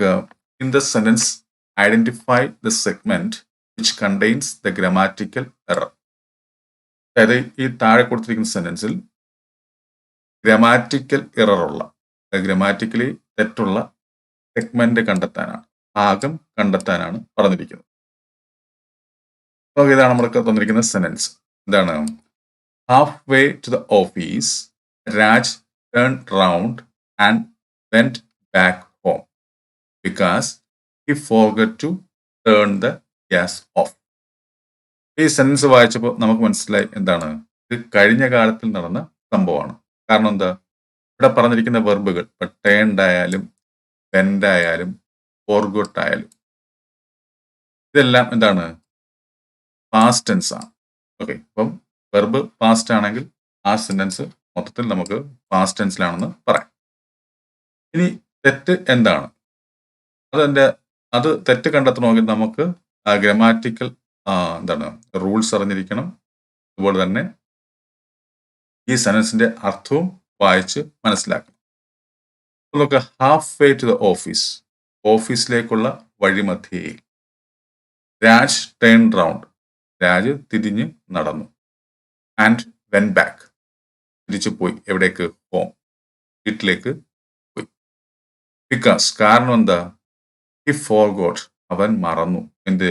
നമുക്ക് in the sentence identify the segment which contains the grammatical error അതായത് ഈ താഴെ കൊടുത്തിരിക്കുന്ന സെന്റൻസിൽ ഗ്രാമാറ്റിക്കൽ ഇററുള്ള ഗ്രാമാറ്റിക്കലി തെറ്റുള്ള സെഗ്മെന്റ് കണ്ടെത്താനാണ് ഭാഗം കണ്ടെത്താനാണ് പറഞ്ഞിരിക്കുന്നത്. അപ്പോൾ ഇതാണ് നമ്മൾക്ക് തന്നിരിക്കുന്ന സെന്റൻസ് എന്താണ്? Half way to the office Raj turn round and went back because he forgot to turn the gas off ഈ സെൻസ് വായിച്ചപ്പോൾ നമുക്ക് മനസ്സിലായി എന്താണ്? ഇത് കഴിഞ്ഞ കാലത്തിൽ നടന്ന സംഭവമാണ്. കാരണം എന്താ? ഇവിടെ പറഞ്ഞിരിക്കുന്ന വെർബുകൾ ഇപ്പൊ ടേൺഡ് ആയാലും ബെൻഡ് ആയാലും ഫോർഗോട്ട് ആയാലും ഇതെല്ലാം എന്താണ്? പാസ്റ്റ് ടെൻസ് ആണ്. ഓക്കെ അപ്പം വെർബ് പാസ്റ്റ് ആണെങ്കിൽ ആ സെന്റൻസ് മൊത്തത്തിൽ നമുക്ക് പാസ്റ്റ് ടെൻസിലാണെന്ന് പറയാം. ഇനി തെറ്റ് എന്താണ്? അതെന്റെ അത് തെറ്റ് കണ്ടെത്തണമെങ്കിൽ നമുക്ക് ഗ്രമാറ്റിക്കൽ എന്താണ് റൂൾസ് അറിഞ്ഞിരിക്കണം. അതുപോലെ തന്നെ ഈ സെനൻസിന്റെ അർത്ഥവും വായിച്ച് മനസ്സിലാക്കണം. നമുക്ക് half way to the office ഓഫീസിലേക്കുള്ള വഴിമധ്യയിൽ രാജ് ടേൺ റൗണ്ട് രാജ് തിരിഞ്ഞ് നടന്നു. ആൻഡ് വെൻ ബാക്ക് തിരിച്ചു പോയി. എവിടേക്ക്? ഹോം വീട്ടിലേക്ക് പോയി. ബിക്കോസ് കാരണം എന്താ? ഹി ഫോർ ഗോഡ് അവൻ മറന്നു. എന്ത്?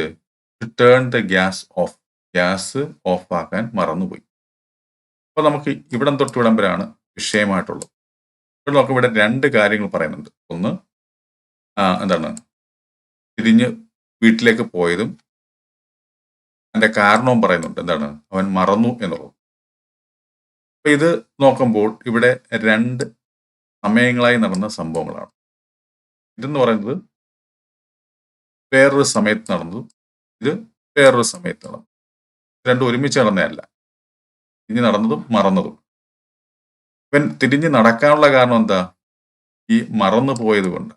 Turn the gas off gas off ആക്കാൻ മറന്നുപോയി. അപ്പോൾ നമുക്ക് ഇവിടം തൊട്ട് ഇവിടം വിഷയമായിട്ടുള്ളത്. ഇവിടെ നമുക്ക് ഇവിടെ രണ്ട് കാര്യങ്ങൾ പറയുന്നുണ്ട്. ഒന്ന് എന്താണ്? തിരിഞ്ഞ് വീട്ടിലേക്ക് പോയതും അതിന്റെ കാരണവും പറയുന്നുണ്ട്. എന്താണ്? അവൻ മറന്നു എന്നുള്ളത്. അപ്പൊ ഇത് നോക്കുമ്പോൾ ഇവിടെ രണ്ട് സമയങ്ങളായി നടന്ന സംഭവങ്ങളാണ്. ഇതെന്ന് പറയുന്നത് വേറൊരു സമയത്ത് നടന്നു. ഇത് വേറൊരു സമയത്ത് നടന്നു. രണ്ടും ഒരുമിച്ച് നടന്നതല്ല. ഇനി നടന്നതും മറന്നതും. ഇവൻ തിരിഞ്ഞ് നടക്കാനുള്ള കാരണം എന്താ? ഈ മറന്നു പോയത് കൊണ്ട്.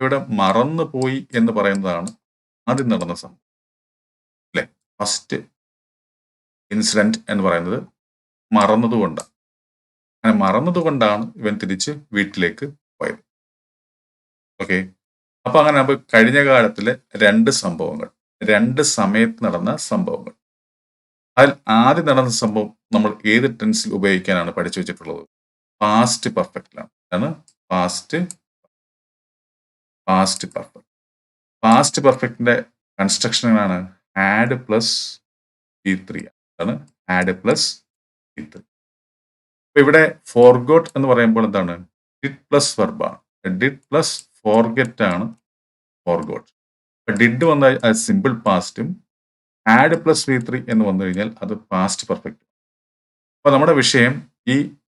ഇവിടെ മറന്നു പോയി എന്ന് പറയുന്നതാണ് ആദ്യം നടന്ന സംഭവം. അല്ലെ? ഫസ്റ്റ് ഇൻസിഡന്റ് എന്ന് പറയുന്നത് മറന്നതുകൊണ്ടാണ് അങ്ങനെ മറന്നതുകൊണ്ടാണ് ഇവൻ തിരിച്ച് വീട്ടിലേക്ക് പോയത്. ഓക്കെ അപ്പൊ അങ്ങനെ അപ്പൊ കഴിഞ്ഞ കാലത്തിലെ രണ്ട് സംഭവങ്ങൾ രണ്ട് സമയത്ത് നടന്ന സംഭവങ്ങൾ. അതിൽ ആദ്യം നടന്ന സംഭവം നമ്മൾ ഏത് ടെൻസിൽ ഉപയോഗിക്കാനാണ് പഠിച്ചു വെച്ചിട്ടുള്ളത്? പാസ്റ്റ് പെർഫെക്റ്റിലാണ് ആണ്. Past past perfect. പാസ്റ്റ് പെർഫെക്റ്റിന്റെ കൺസ്ട്രക്ഷൻ കൺസ്ട്രക്ഷനാണ് ആഡ് പ്ലസ് ബി ത്രീ ആണ്. Had plus B three. അപ്പൊ ഇവിടെ ഫോർഗോട്ട് എന്ന് പറയുമ്പോൾ എന്താണ്? ഡിഡ് പ്ലസ് വെർബാണ്. ഡിഡ് പ്ലസ് ഫോർഗെറ്റ് ആണ് ഫോർഗോട്ട് ഡിഡ് വന്ന സിമ്പിൾ പാസ്റ്റും ആഡ് പ്ലസ് വി ത്രീ എന്ന് വന്നു കഴിഞ്ഞാൽ അത് പാസ്റ്റ് പെർഫെക്റ്റ് അപ്പൊ നമ്മുടെ വിഷയം ഈ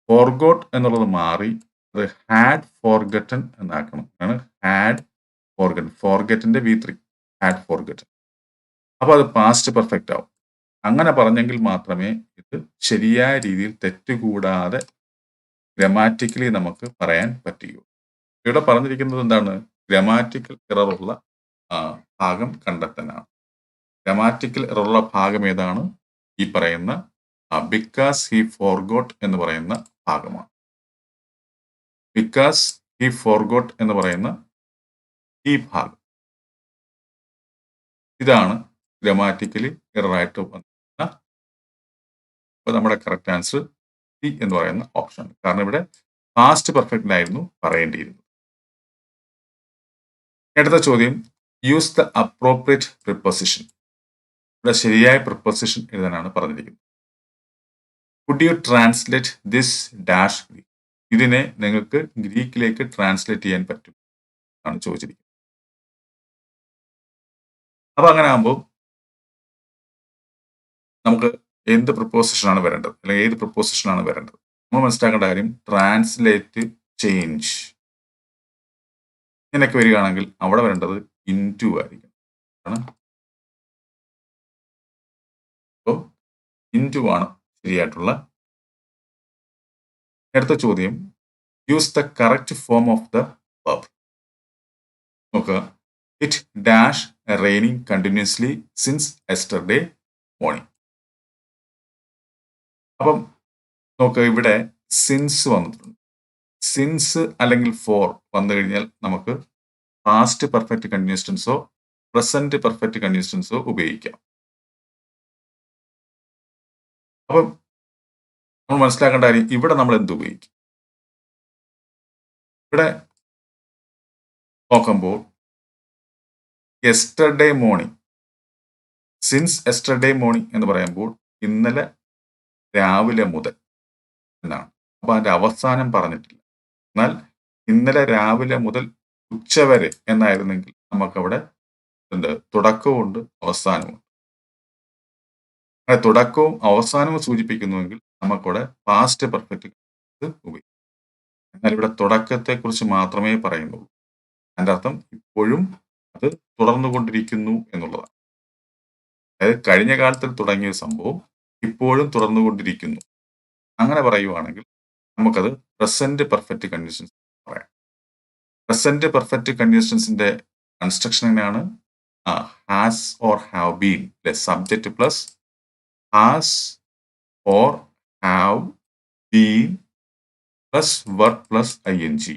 ഫോർഗോട്ട് എന്നുള്ളത് മാറി അത് ഹാഡ് ഫോർഗറ്റൻ എന്നാക്കണം. ആണ് ഹാഡ് ഫോർഗറ്റൻ ഫോർഗറ്റിന്റെ വി ത്രീ ഹാഡ് ഫോർഗറ്റൻ അപ്പൊ അത് പാസ്റ്റ് പെർഫെക്റ്റ് ആവും. അങ്ങനെ പറഞ്ഞെങ്കിൽ മാത്രമേ ഇത് ശരിയായ രീതിയിൽ തെറ്റുകൂടാതെ ഗ്രമാറ്റിക്കലി നമുക്ക് പറയാൻ പറ്റുകയുള്ളൂ. ഇവിടെ പറഞ്ഞിരിക്കുന്നത് എന്താണ്? ഗ്രമാറ്റിക്കൽ ഇററുള്ള ഭാഗം കണ്ടെത്താനാണ്. ഗ്രമാറ്റിക്കൽ ഇററുള്ള ഭാഗം ഏതാണ്? ഈ പറയുന്ന ബിക്കാസ് ഹി ഫോർഗോട്ട് എന്ന് പറയുന്ന ഭാഗമാണ്. ബിക്കാസ് ഹി ഫോർഗോട്ട് എന്ന് പറയുന്ന ഈ ഭാഗം. ഇതാണ് ഗ്രമാറ്റിക്കലി ഇററായിട്ട് വന്നിരുന്ന അപ്പോൾ നമ്മുടെ കറക്റ്റ് ആൻസർ എന്ന് പറയുന്ന ഓപ്ഷൻ കാരണം ഇവിടെ പാസ്റ്റ് പെർഫെക്റ്റിലായിരുന്നു പറയേണ്ടിയിരുന്നത്. അടുത്ത ചോദ്യം യൂസ് ദ അപ്രോപ്രിയറ്റ് പ്രിപ്പോസിഷൻ ഇവിടെ ശരിയായ പ്രിപ്പോസിഷൻ എഴുതാനാണ് പറഞ്ഞിരിക്കുന്നത്. Could you translate this dash Greek ഇതിനെ നിങ്ങൾക്ക് ഗ്രീക്കിലേക്ക് ട്രാൻസ്ലേറ്റ് ചെയ്യാൻ പറ്റും ആണ് ചോദിച്ചിരിക്കുന്നത്. അപ്പൊ അങ്ങനെ ആകുമ്പോൾ നമുക്ക് എന്ത് പ്രിപ്പോസിഷനാണ് വരേണ്ടത്? അല്ലെങ്കിൽ ഏത് പ്രിപ്പോസിഷനാണ് വരേണ്ടത്? നമ്മൾ മനസ്സിലാക്കേണ്ട കാര്യം ട്രാൻസ്ലേറ്റ് ചേഞ്ച് ഇങ്ങനെയൊക്കെ വരികയാണെങ്കിൽ അവിടെ വരേണ്ടത് ഇന്റു ആയിരിക്കും. ആണ്. അപ്പോൾ ഇന്റു ആണ് ശരിയായിട്ടുള്ള അടുത്ത ചോദ്യം. Use the correct form of the verb നോക്കുക it dash raining continuously since yesterday morning അപ്പം നോക്കുക ഇവിടെ സിൻസ് വന്നിട്ടുണ്ട്. സിൻസ് അല്ലെങ്കിൽ ഫോർ വന്നു കഴിഞ്ഞാൽ നമുക്ക് past perfect continuous present perfect continuous ഉപയോഗിക്കാം. അപ്പം നമ്മൾ മനസ്സിലാക്കേണ്ട കാര്യം ഇവിടെ നമ്മൾ എന്ത് ഉപയോഗിക്കും? ഇവിടെ നോക്കുമ്പോൾ yesterday morning since yesterday morning എന്ന് പറയുമ്പോൾ ഇന്നലെ രാവിലെ മുതൽ എന്നാണ്. അപ്പൊ അതിന്റെ അവസാനം പറഞ്ഞിട്ടില്ല. എന്നാൽ ഇന്നലെ രാവിലെ മുതൽ ഉച്ചവരെ എന്നായിരുന്നെങ്കിൽ നമുക്കവിടെ തുടക്കമുണ്ട് അവസാനവും അങ്ങനെ തുടക്കവും അവസാനവും സൂചിപ്പിക്കുന്നുവെങ്കിൽ നമുക്കവിടെ പാസ്റ്റ് പെർഫെക്റ്റ് ഉപയോഗിക്കും. എന്നാൽ ഇവിടെ തുടക്കത്തെക്കുറിച്ച് മാത്രമേ പറയുന്നുള്ളൂ. അതിന്റെ അർത്ഥം ഇപ്പോഴും അത് തുടർന്നുകൊണ്ടിരിക്കുന്നു എന്നുള്ളതാണ്. അതായത് കഴിഞ്ഞ കാലത്തിൽ തുടങ്ങിയ സംഭവം ഇപ്പോഴും തുടർന്നുകൊണ്ടിരിക്കുന്നു. അങ്ങനെ പറയുവാണെങ്കിൽ നമുക്കത് പ്രസന്റ് പെർഫെക്റ്റ് കണ്ടീഷൻസ് പറയാം. പ്രസന്റ് പെർഫെക്റ്റ് കണ്ടീഷൻസിന്റെ കൺസ്ട്രക്ഷൻ എങ്ങനെയാണ്? Has or have been subject plus has or have been plus work plus I N G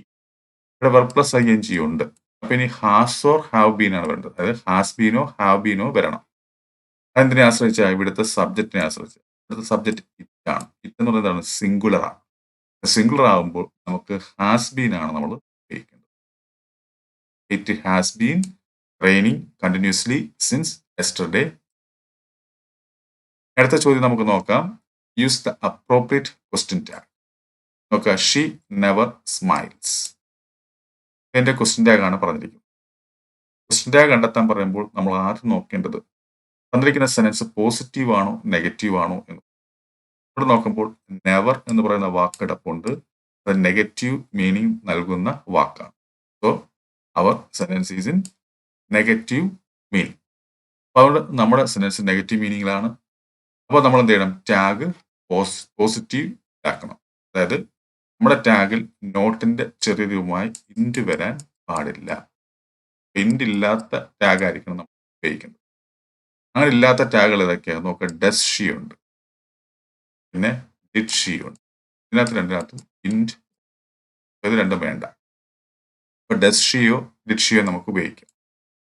ഇവിടെ work plus I N G ഉണ്ട്. അപ്പൊ ഇനി ഹാസ് ഓർ ഹാവ് ബീൻ ആണ് വേണ്ടത് അതായത് ഹാസ് ബീനോ ഹാവ് ബീനോ വരണം. അതെന്തിനെ ആശ്രയിച്ച? ഇവിടുത്തെ സബ്ജക്റ്റിനെ ആശ്രയിച്ച. ഇവിടുത്തെ സബ്ജക്റ്റ് ഇറ്റ് ആണ്. ഇറ്റ് എന്ന് പറയുന്നത് എന്താണ്? സിംഗുലർ ആണ്. സിംഗുലർ ആകുമ്പോൾ നമുക്ക് ഹാസ് ബീൻ ആണ് നമ്മൾ ഉപയോഗിക്കുന്നത് it has been raining continuously since yesterday അടുത്ത ചോദ്യം നമുക്ക് നോക്കാം. Use the appropriate question tag നോക്കുക ഷീ നെവർ സ്മൈൽസ് എന്റെ ക്വസ്റ്റ്യൻ ടാഗ് ആണ് പറഞ്ഞിരിക്കുന്നത്. ക്വസ്റ്റ്യൻ ടാഗ് കണ്ടെത്താൻ പറയുമ്പോൾ നമ്മൾ ആദ്യം നോക്കേണ്ടത്? തന്നിരിക്കുന്ന സെനൻസ് പോസിറ്റീവ് ആണോ നെഗറ്റീവ് ആണോ എന്ന് ഇവിടെ നോക്കുമ്പോൾ നെവർ എന്ന് പറയുന്ന വാക്ക് കിടപ്പുണ്ട് അത് നെഗറ്റീവ് മീനിങ് നൽകുന്ന വാക്കാണ്. So our sentence is in negative meaning അപ്പോൾ അതുകൊണ്ട് നമ്മുടെ സെന്റൻസ് നെഗറ്റീവ് മീനിങ്ങിലാണ് അപ്പോൾ നമ്മൾ എന്ത് ചെയ്യണം? ടാഗ് പോസിറ്റീവ് ആക്കണം. അതായത് നമ്മുടെ ടാഗിൽ നോട്ടിന്റെ ചെറിയതുമായി ഇൻഡ് വരാൻ പാടില്ല. ഇൻഡ് ഇല്ലാത്ത ടാഗ് ആയിരിക്കണം നമ്മൾ ഉപയോഗിക്കുന്നത് അങ്ങനെ ഇല്ലാത്ത ടാഗുകൾ ഏതൊക്കെയാണ് നോക്കുക ഡസ് ഉണ്ട് പിന്നെ ഡിഡ് ഷീ ഉണ്ട്. ഇതിനകത്ത് രണ്ടിനകത്തും ഇൻഡ് ഇത് രണ്ടും വേണ്ട. അപ്പൊ ഡസ് ഷിയോ ഡിഡ് ഷിയോ നമുക്ക് ഉപയോഗിക്കാം.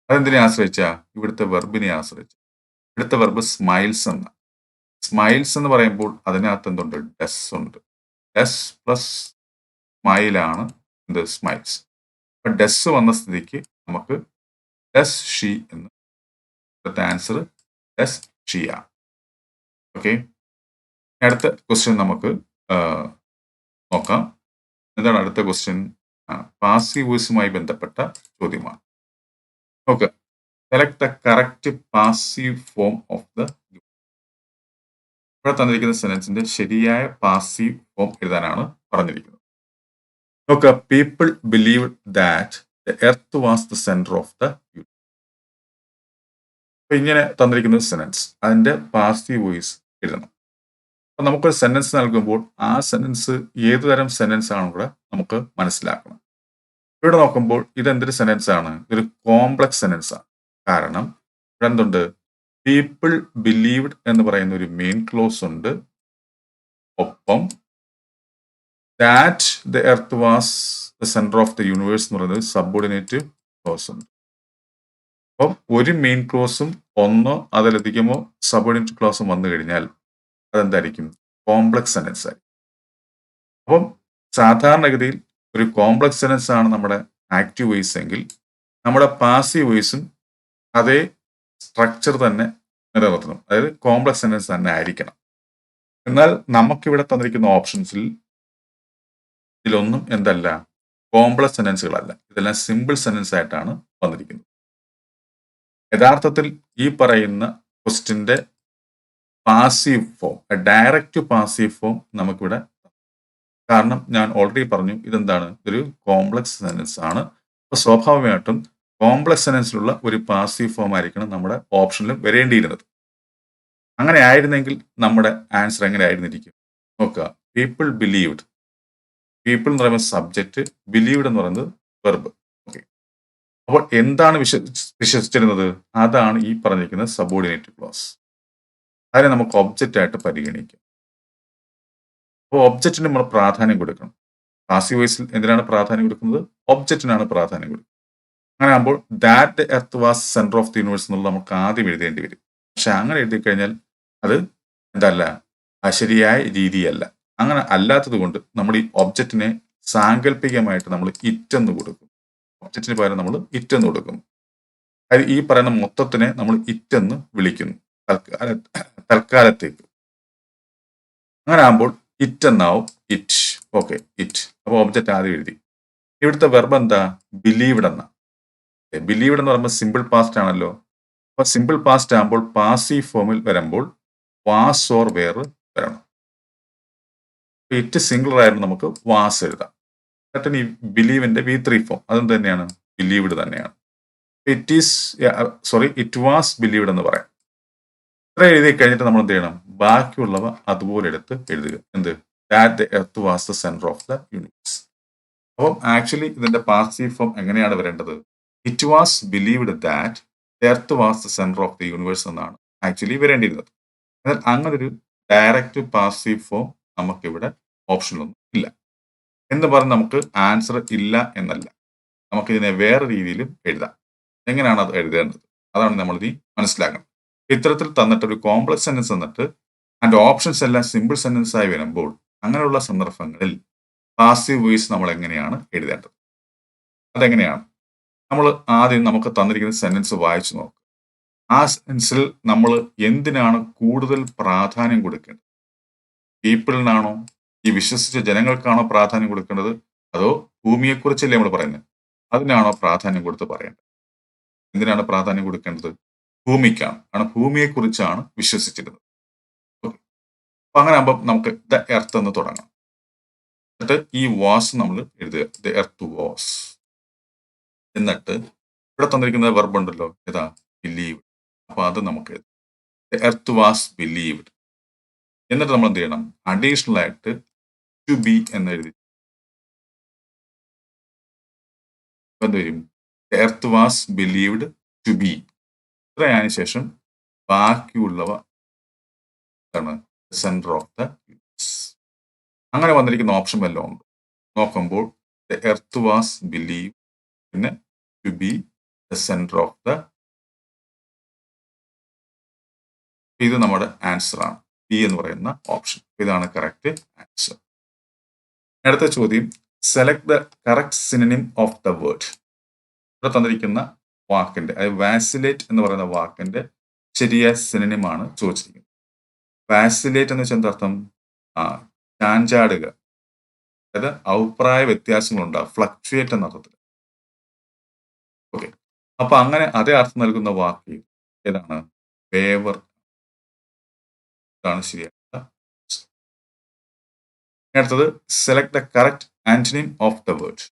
അതെന്തിനെ ആശ്രയിച്ചാ? ഇവിടുത്തെ വെർബിനെ ആശ്രയിച്ച്. ഇവിടുത്തെ വെർബ് സ്മൈൽസ് എന്ന. സ്മൈൽസ് എന്ന് പറയുമ്പോൾ അതിനകത്ത് എന്തുണ്ട്? ഡസ് ഉണ്ട്. ഡസ് പ്ലസ് സ്മൈലാണ് എന്ത്? സ്മൈൽസ് അപ്പൊ ഡസ് വന്ന സ്ഥിതിക്ക് നമുക്ക് ഡസ് ഷീ എന്ന്. ഇവിടുത്തെ ആൻസർ ഡസ് ഷിയാണ് ഓക്കെ അടുത്ത ക്വസ്റ്റ്യൻ നമുക്ക് നോക്കാം. എന്താണ് അടുത്ത ക്വസ്റ്റ്യൻ പാസീവ് വോയിസുമായി ബന്ധപ്പെട്ട ചോദ്യമാണ്. Okay select the correct passive form of the ഇവിടെ തന്നിരിക്കുന്ന സെനൻസിന്റെ ശരിയായ പാസീവ് ഫോം എഴുതാനാണ് പറഞ്ഞിരിക്കുന്നത്. നോക്കുക people believe that the earth was the centre of the അപ്പൊ ഇങ്ങനെ തന്നിരിക്കുന്ന സെനൻസ് അതിന്റെ പാസീവ് വോയിസ് എഴുതണം. നമുക്കൊരു സെന്റൻസ് നൽകുമ്പോൾ ആ സെന്റൻസ് ഏതുതരം സെന്റൻസ് ആണ് കൂടെ നമുക്ക് മനസ്സിലാക്കണം. ഇവിടെ നോക്കുമ്പോൾ ഇതെന്തൊരു സെന്റൻസ് ആണ്? ഇതൊരു കോംപ്ലക്സ് സെന്റൻസ് ആണ്. കാരണം ഇവിടെ എന്തുണ്ട്? പീപ്പിൾ ബിലീവ്ഡ് എന്ന് പറയുന്ന ഒരു മെയിൻ ക്ലോസ് ഉണ്ട്. ഒപ്പം that the earth was the centre of the universe എന്ന് പറയുന്നത് സബോർഡിനേറ്റ് ക്ലോസ് ഉണ്ട്. അപ്പം ഒരു മെയിൻ ക്ലോസും ഒന്നോ അതിലധികമോ സബോർഡിനേറ്റ് ക്ലോസും വന്നു കഴിഞ്ഞാൽ അതെന്തായിരിക്കും? കോംപ്ലക്സ് സെനൻസ് ആയിരിക്കും. അപ്പം സാധാരണഗതിയിൽ ഒരു കോംപ്ലക്സ് സെനൻസ് ആണ് നമ്മുടെ ആക്റ്റീവ് വോയിസ് എങ്കിൽ നമ്മുടെ പാസീവ് വോയിസും അതേ സ്ട്രക്ചർ തന്നെ നിലനിർത്തണം അതായത് കോംപ്ലക്സ് സെനൻസ് തന്നെ ആയിരിക്കണം. എന്നാൽ നമുക്കിവിടെ തന്നിരിക്കുന്ന ഓപ്ഷൻസിൽ ഇതിലൊന്നും എന്തല്ല കോംപ്ലക്സ് സെനൻസുകളല്ല ഇതെല്ലാം സിമ്പിൾ സെനൻസ് ആയിട്ടാണ് വന്നിരിക്കുന്നത്. യഥാർത്ഥത്തിൽ ഈ പറയുന്ന ക്വസ്റ്റിന്റെ passive form direct passive form നമുക്കിവിടെ കാരണം ഞാൻ ഓൾറെഡി പറഞ്ഞു ഇതെന്താണ്? ഇതൊരു കോംപ്ലക്സ് സെന്റൻസ് ആണ്. അപ്പൊ സ്വാഭാവികമായിട്ടും കോംപ്ലക്സ് സെന്റൻസിലുള്ള ഒരു പാസീവ് ഫോം ആയിരിക്കണം നമ്മുടെ ഓപ്ഷനിൽ വരേണ്ടിയിരുന്നത്. അങ്ങനെ ആയിരുന്നെങ്കിൽ നമ്മുടെ ആൻസർ എങ്ങനെ ആയിരുന്നിരിക്കും? നോക്കുക. പീപ്പിൾ ബിലീവ്ഡ് പീപ്പിൾ എന്ന് പറയുന്ന സബ്ജക്റ്റ് ബിലീവ്ഡ് എന്ന് പറയുന്നത് വെർബ് ഓക്കെ അപ്പോൾ എന്താണ് വിശ്വ വിശ്വസിച്ചിരുന്നത്? അതാണ് ഈ പറഞ്ഞിരിക്കുന്ന സബോർഡിനേറ്റ് ക്ലോസ് അതിനെ നമുക്ക് ഒബ്ജക്റ്റ് ആയിട്ട് പരിഗണിക്കാം. അപ്പോൾ ഒബ്ജക്റ്റിന് നമ്മൾ പ്രാധാന്യം കൊടുക്കണം. പാസീവ് വൈസിൽ എന്തിനാണ് പ്രാധാന്യം കൊടുക്കുന്നത്? ഒബ്ജക്റ്റിനാണ് പ്രാധാന്യം കൊടുക്കുന്നത്. അങ്ങനെ ആകുമ്പോൾ that earth was centre of the universe എന്നുള്ളത് നമുക്ക് ആദ്യം എഴുതേണ്ടി വരും. പക്ഷെ അങ്ങനെ എഴുതി കഴിഞ്ഞാൽ അത് എന്തല്ല അശരിയായ ശരിയായ രീതിയല്ല. അങ്ങനെ അല്ലാത്തത് കൊണ്ട് നമ്മൾ ഈ ഒബ്ജക്റ്റിനെ സാങ്കല്പികമായിട്ട് നമ്മൾ ഇറ്റെന്ന് കൊടുക്കും. ഒബ്ജക്റ്റിന് പകരം നമ്മൾ ഇറ്റെന്ന് കൊടുക്കും. അതായത് ഈ പറയുന്ന മൊത്തത്തിനെ നമ്മൾ ഇറ്റെന്ന് വിളിക്കുന്നു. തൽക്കാലത്തേക്ക്. അങ്ങനെ ആകുമ്പോൾ ഇറ്റ് എന്നാവും ഇറ്റ് ഓക്കെ ഇറ്റ് അപ്പോൾ ഒബ്ജക്റ്റ് ആദ്യം എഴുതി. ഇവിടുത്തെ വെർബ് എന്താ? ബിലീവ്ഡ് എന്ന. ബിലീവ്ഡ് എന്ന് പറയുമ്പോൾ സിമ്പിൾ പാസ്റ്റ് ആണല്ലോ. അപ്പൊ സിമ്പിൾ പാസ്റ്റ് ആകുമ്പോൾ പാസീവ് ഫോമിൽ വരുമ്പോൾ വാസ് ഓർ വേർ വരണം. ഇറ്റ് സിംഗിൾ ആയിരുന്നു നമുക്ക് വാസ് എഴുതാം. എന്നിട്ട് ഈ ബിലീവിന്റെ വി ത്രീ ഫോം അതും തന്നെയാണ്? ബിലീവ്ഡ് തന്നെയാണ്. It is sorry it was believed എന്ന് പറയാം. ഇത്ര എഴുതി കഴിഞ്ഞിട്ട് നമ്മൾ എന്ത് ചെയ്യണം ബാക്കിയുള്ളവ അതുപോലെ എടുത്ത് എഴുതുക. എന്ത്? That the was the centre of the universe അപ്പം ആക്ച്വലി ഇതിന്റെ പാസീവ് ഫോം എങ്ങനെയാണ് വരേണ്ടത്? It was believed that earth was the centre of the universe എന്നാണ് ആക്ച്വലി വരേണ്ടിയിരുന്നത്. എന്നാൽ അങ്ങനൊരു ഡയറക്റ്റ് പാസീവ് ഫോം നമുക്കിവിടെ ഓപ്ഷനിലൊന്നും ഇല്ല. എന്ന് പറഞ്ഞ് നമുക്ക് ആൻസർ ഇല്ല എന്നല്ല. നമുക്കിതിനെ വേറെ രീതിയിലും എഴുതാം. എങ്ങനെയാണ് അത് എഴുതേണ്ടത്? അതാണ് നമ്മൾ മനസ്സിലാക്കണം. ഇത്തരത്തിൽ തന്നിട്ട് ഒരു കോംപ്ലക്സ് സെന്റൻസ് തന്നിട്ട് അതിന്റെ ഓപ്ഷൻസ് എല്ലാം സിമ്പിൾ സെന്റൻസ് ആയി വരുമ്പോൾ അങ്ങനെയുള്ള സന്ദർഭങ്ങളിൽ പാസീവ് വോയിസ് നമ്മൾ എങ്ങനെയാണ് എഴുതേണ്ടത്? അതെങ്ങനെയാണ്? നമ്മൾ ആദ്യം നമുക്ക് തന്നിരിക്കുന്ന സെന്റൻസ് വായിച്ചു നോക്കുക ആ സെൻസിൽ നമ്മൾ എന്തിനാണ് കൂടുതൽ പ്രാധാന്യം കൊടുക്കേണ്ടത്? പീപ്പിളിനാണോ? ഈ വിശ്വസിച്ച ജനങ്ങൾക്കാണോ പ്രാധാന്യം കൊടുക്കേണ്ടത്? അതോ ഭൂമിയെക്കുറിച്ചല്ലേ നമ്മൾ പറയുന്നത്? അതിനാണോ പ്രാധാന്യം കൊടുത്ത് പറയേണ്ടത്? എന്തിനാണ് പ്രാധാന്യം കൊടുക്കേണ്ടത്? ഭൂമിക്കാണ്. കാരണം ഭൂമിയെക്കുറിച്ചാണ് വിശ്വസിച്ചിരുന്നത്. അപ്പൊ അങ്ങനെ ആകുമ്പോൾ നമുക്ക് ദ എർത്ത് എന്ന് തുടങ്ങാം. എന്നിട്ട് ഈ വാസ് നമ്മൾ എഴുതുക. ദ എർത്ത് വാസ് എന്നിട്ട് ഇവിടെ തന്നിരിക്കുന്ന വെർബ് ഉണ്ടല്ലോ. ഏതാ? ബിലീവ് അപ്പൊ അത് നമുക്ക് ദ എർത്ത് വാസ് ബിലീവ്ഡ് എന്നിട്ട് നമ്മൾ എന്ത് ചെയ്യണം? അഡീഷണൽ ആയിട്ട് ടു ബി എന്ന് എഴുതി. എന്ത് വരും? Earth was believed to be ഇത്രയതിനു ശേഷം ബാക്കിയുള്ളവ എന്താണ്? സെന്റർ ഓഫ് ദ യൂണിവേഴ്സ് അങ്ങനെ വന്നിരിക്കുന്ന ഓപ്ഷൻ വല്ലതും ഉണ്ട്? നോക്കുമ്പോൾ ദ എർത്ത് വാസ് ബിലീവ് പിന്നെ to be the centre of the ഇത് നമ്മുടെ ആൻസർ ആണ്. ബി എന്ന് പറയുന്ന ഓപ്ഷൻ ഇതാണ് കറക്റ്റ് ആൻസർ അടുത്ത ചോദ്യം. Select the correct synonym of the word ഇവിടെ തന്നിരിക്കുന്ന വാക്കിന്റെ അതായത് വാസിലേറ്റ് എന്ന് പറയുന്ന വാക്കിന്റെ ശരിയായ സിനിമമാണ് ചോദിച്ചിരിക്കുന്നത്. വാസിലേറ്റ് എന്ന് വെച്ചാൽ എന്താർത്ഥം? ആ ചാഞ്ചാടുക. അതായത് അഭിപ്രായ വ്യത്യാസങ്ങൾ ഉണ്ടാകും ഫ്ലക്ച്വേറ്റ് എന്ന അർത്ഥത്തിൽ. ഓക്കെ അപ്പൊ അങ്ങനെ അതേ അർത്ഥം നൽകുന്ന വാക്ക് ഏതാണ്? വേവർ. ഇതാണ് ശരിയായ അടുത്തത് select the correct antonym of the word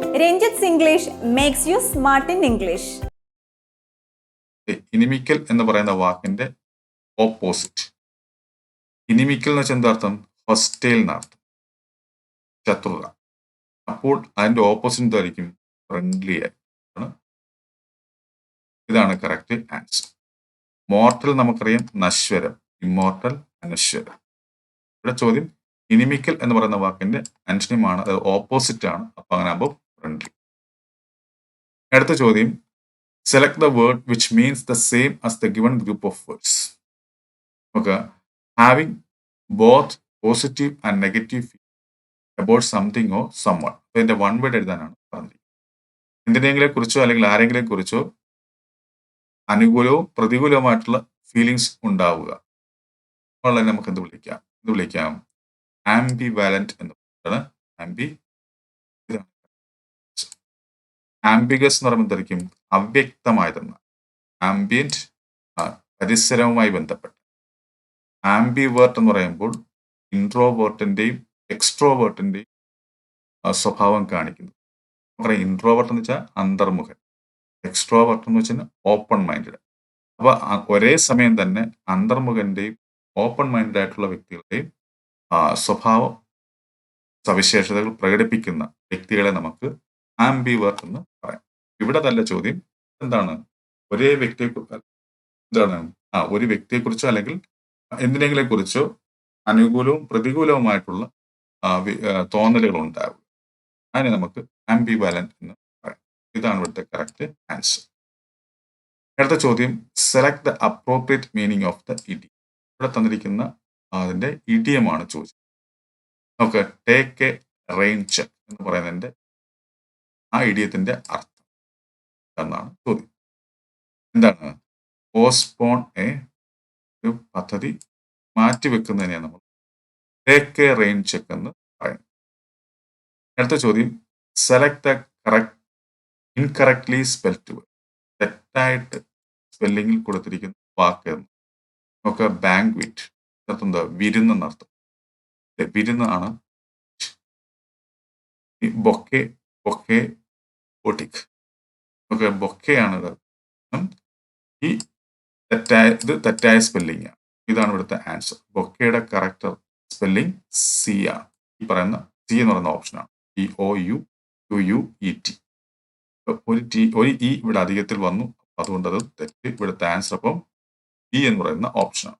Ranjith English makes you smart in English inimical എന്ന് പറയുന്ന വാക്കിന്റെ ഓപ്പോസിറ്റ് ഇനിമിക്കൽ എന്ന് വെച്ചാൽ എന്താർത്ഥം ഹൊസ്റ്റൈൽ എന്നർത്ഥം ശത്രുത അപ്പോൾ അതിന്റെ ഓപ്പോസിറ്റ് എന്തായിരിക്കും? ഫ്രണ്ട്ലി ആണ്. ഇതാണ് കറക്റ്റ് ആൻസർ മോർട്ടൽ നമുക്കറിയാം നശ്വരം. ഇമ്മോർട്ടൽ അനശ്വരം. ഇവിടെ ചോദ്യം ഇനിമിക്കൽ എന്ന് പറയുന്ന വാക്കിന്റെ അൻഷനിമാണ് അത് ഓപ്പോസിറ്റ് ആണ്. അപ്പൊ അങ്ങനെ ആകുമ്പോൾ ഫ്രണ്ട്ലി അടുത്ത ചോദ്യം. Select the word which means the same as the given group of words നമുക്ക് having both positive and negative about something or some one ഇതിന്റെ വൺ വേർഡ് എഴുതാനാണ് പറഞ്ഞിരിക്കുന്നത് എന്തിനെങ്കിലെ കുറിച്ചോ അല്ലെങ്കിൽ ആരെങ്കിലും കുറിച്ചോ അനുകൂലവും പ്രതികൂലവുമായിട്ടുള്ള ഫീലിങ്സ് ഉണ്ടാവുക. ഉള്ളത് നമുക്ക് എന്ത് വിളിക്കാം? എന്ത് വിളിക്കാം? ആംബി വാലന്റ് എന്ന് പറയുന്നത് ആംബി ആംബിഗസ് എന്ന് പറയുമ്പോൾ എന്തായിരിക്കും? അവ്യക്തമായതെന്ന്. ആംബിയന്റ് പരിസരവുമായി ബന്ധപ്പെട്ട്. ആംബിവേർട്ട് എന്ന് പറയുമ്പോൾ ഇൻട്രോവേർട്ടിന്റെയും എക്സ്ട്രോവേർട്ടിന്റെയും സ്വഭാവം കാണിക്കുന്നു. നമുക്കറിയാം ഇൻട്രോവേർട്ട് എന്ന് വെച്ചാൽ അന്തർമുഖൻ. എക്സ്ട്രോവേർട്ട് എന്ന് വെച്ചാൽ ഓപ്പൺ മൈൻഡഡ് അപ്പോൾ ഒരേ സമയം തന്നെ അന്തർമുഖന്റെയും ഓപ്പൺ മൈൻഡഡ് ആയിട്ടുള്ള വ്യക്തികളുടെയും സ്വഭാവ സവിശേഷതകൾ പ്രകടിപ്പിക്കുന്ന വ്യക്തികളെ നമുക്ക് ആംബിവർ എന്ന് പറയാം. ഇവിടെ തന്നെ ചോദ്യം എന്താണ്? ഒരേ വ്യക്തിയെ എന്താണ്? ആ ഒരു വ്യക്തിയെക്കുറിച്ചോ അല്ലെങ്കിൽ എന്തിനെങ്കിലും കുറിച്ചോ അനുകൂലവും പ്രതികൂലവുമായിട്ടുള്ള തോന്നലുകൾ ഉണ്ടാവുക അതിനെ നമുക്ക് ആംബി ആംബിവാലന്റ് എന്ന് പറയാം. ഇതാണ് ഇവിടുത്തെ കറക്റ്റ് ആൻസർ അടുത്ത ചോദ്യം select the appropriate meaning of the ED ഇവിടെ തന്നിരിക്കുന്ന അതിന്റെ ഇഡിയമാണ് ചോദിച്ചത്. നമുക്ക് ടേക്ക് എ ചെക്ക് എന്ന് പറയുന്നതിന്റെ ആ ഇടിയത്തിന്റെ അർത്ഥം എന്നാണ് ചോദ്യം. എന്താണ്? പോസ്റ്റ്പോൺ എ ഒരു പദ്ധതി മാറ്റിവെക്കുന്നതിനെയാണ് നമ്മൾ ടേക്ക് എ റെയിൻ ചെക്ക് എന്ന് പറയുന്നത് അടുത്ത ചോദ്യം select the correct incorrectly spelt തെറ്റായിട്ട് സ്പെല്ലിങ്ങിൽ കൊടുത്തിരിക്കുന്ന വാക്ക് എന്ന്. നമുക്ക് ബാങ്ക്വിറ്റ് വിറ്റ് എന്താ? വിരുന്ന് എന്നർത്ഥം വിരുന്ന് ആണ്. ബൊക്കെ ബൊക്കെ ബൊട്ടിക് ഓക്കെ ബൊക്കെയാണ് ഇത് ഈ തെറ്റായ ഇത് തെറ്റായ സ്പെല്ലിംഗ് ആണ്. ഇതാണ് ഇവിടുത്തെ ആൻസർ ബൊക്കയുടെ കറക്റ്റ് സ്പെല്ലിംഗ് സി ആണ്. ഈ പറയുന്ന സി എന്ന് പറയുന്ന ഓപ്ഷനാണ് E O U U U E T ഒരു ടി ഒരു ഇ ഇവിടെ അധികത്തിൽ വന്നു. അതുകൊണ്ട് അത് തെറ്റ്. ഇവിടുത്തെ ആൻസർ അപ്പം ഇ എന്ന് പറയുന്ന ഓപ്ഷനാണ്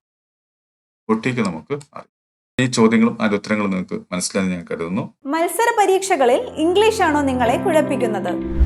ഒട്ടിക്ക് നമുക്ക് അറിയാം. ഈ ചോദ്യങ്ങളും അതിന്റെ ഉത്തരങ്ങളും നിങ്ങൾക്ക് മനസ്സിലായെന്ന് ഞാൻ കരുതുന്നു. മത്സര പരീക്ഷകളിൽ ഇംഗ്ലീഷ് ആണോ നിങ്ങളെ കുഴപ്പിക്കുന്നത്?